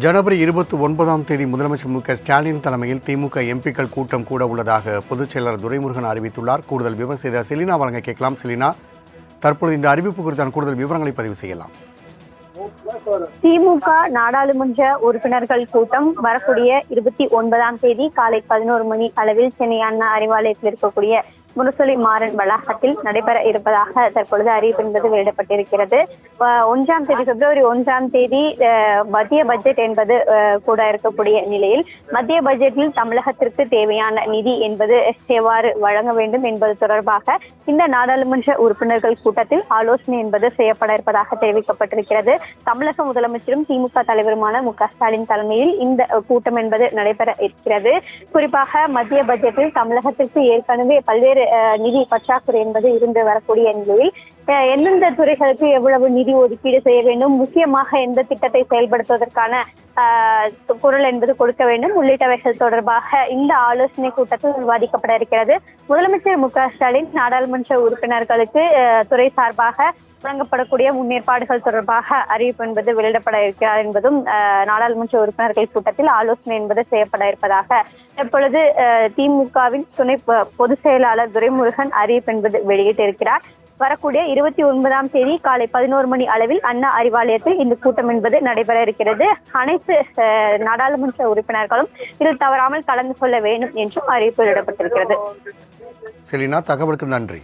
ஜனவரி இருபத்தி ஒன்பதாம் தேதி முதலமைச்சர் மு க ஸ்டாலின் தலைமையில் திமுக எம்பிக்கள் கூட்டம் கூட உள்ளதாக பொதுச் செயலர் துரைமுருகன் அறிவித்துள்ளார். கூடுதல் விவரம் செய்த செலினா வழங்க கேட்கலாம். செலினா தற்பொழுது இந்த அறிவிப்பு குறித்தான கூடுதல் விவரங்களை பதிவு செய்யலாம். திமுக நாடாளுமன்ற உறுப்பினர்கள் கூட்டம் வரக்கூடிய இருபத்தி ஒன்பதாம் தேதி காலை பதினோரு மணி அளவில் சென்னை அண்ணா அறிவாலயத்தில் இருக்கக்கூடிய முரசொலி மாறன் வளாகத்தில் நடைபெற இருப்பதாக தற்பொழுது அறிவிப்பு என்பது வெளியிடப்பட்டிருக்கிறது. ஒன்றாம் தேதி பிப்ரவரி ஒன்றாம் தேதி மத்திய பட்ஜெட் என்பது கூட இருக்கக்கூடிய நிலையில் மத்திய பட்ஜெட்டில் தமிழகத்திற்கு தேவையான நிதி என்பது எவ்வாறு வழங்க வேண்டும் என்பது தொடர்பாக இந்த நாடாளுமன்ற உறுப்பினர்கள் கூட்டத்தில் ஆலோசனை என்பது செய்யப்பட இருப்பதாக தெரிவிக்கப்பட்டிருக்கிறது. தமிழக முதலமைச்சரும் திமுக தலைவருமான மு ஸ்டாலின் தலைமையில் இந்த கூட்டம் என்பது நடைபெற இருக்கிறது. குறிப்பாக மத்திய பட்ஜெட்டில் தமிழகத்திற்கு ஏற்கனவே பல்வேறு நிதி பற்றாக்குறை என்பது இருந்து வரக்கூடிய நிலையில் எந்தெந்த துறைகளுக்கு எவ்வளவு நிதி ஒதுக்கீடு செய்ய வேண்டும்? முக்கியமாக எந்த திட்டத்தை செயல்படுத்துவதற்கான குரல் என்பது கொடுக்க வேண்டும். உள்ளிட்டவைகள் தொடர்பாக இந்த ஆலோசனை கூட்டத்தில் விவாதிக்கப்பட இருக்கிறது. முதலமைச்சர் மு க ஸ்டாலின் நாடாளுமன்ற உறுப்பினர்களுக்கு அஹ், துறை சார்பாக வழங்கப்படக்கூடிய முன்னேற்பாடுகள் தொடர்பாக அறிவிப்பு என்பது வெளியிடப்பட இருக்கிறார் என்பதும் அஹ், நாடாளுமன்ற உறுப்பினர்கள் கூட்டத்தில் ஆலோசனை என்பது செய்யப்பட இருப்பதாக இப்பொழுது அஹ், திமுகவின் துணை பொதுச் செயலாளர் துரைமுருகன் அறிவிப்பு என்பது வெளியிட்டிருக்கிறார். வரக்கூடிய இருபத்தி ஒன்பதாம் தேதி காலை பதினோரு மணி அளவில் அண்ணா அறிவாலயத்தில் இந்த கூட்டம் என்பது நடைபெற இருக்கிறது. அனைத்து அஹ், நாடாளுமன்ற உறுப்பினர்களும் இதில் தவறாமல் கலந்து கொள்ள வேண்டும் என்றும் அறிவிப்பு விடப்பட்டிருக்கிறது செலினா தகவலுக்கு நன்றி.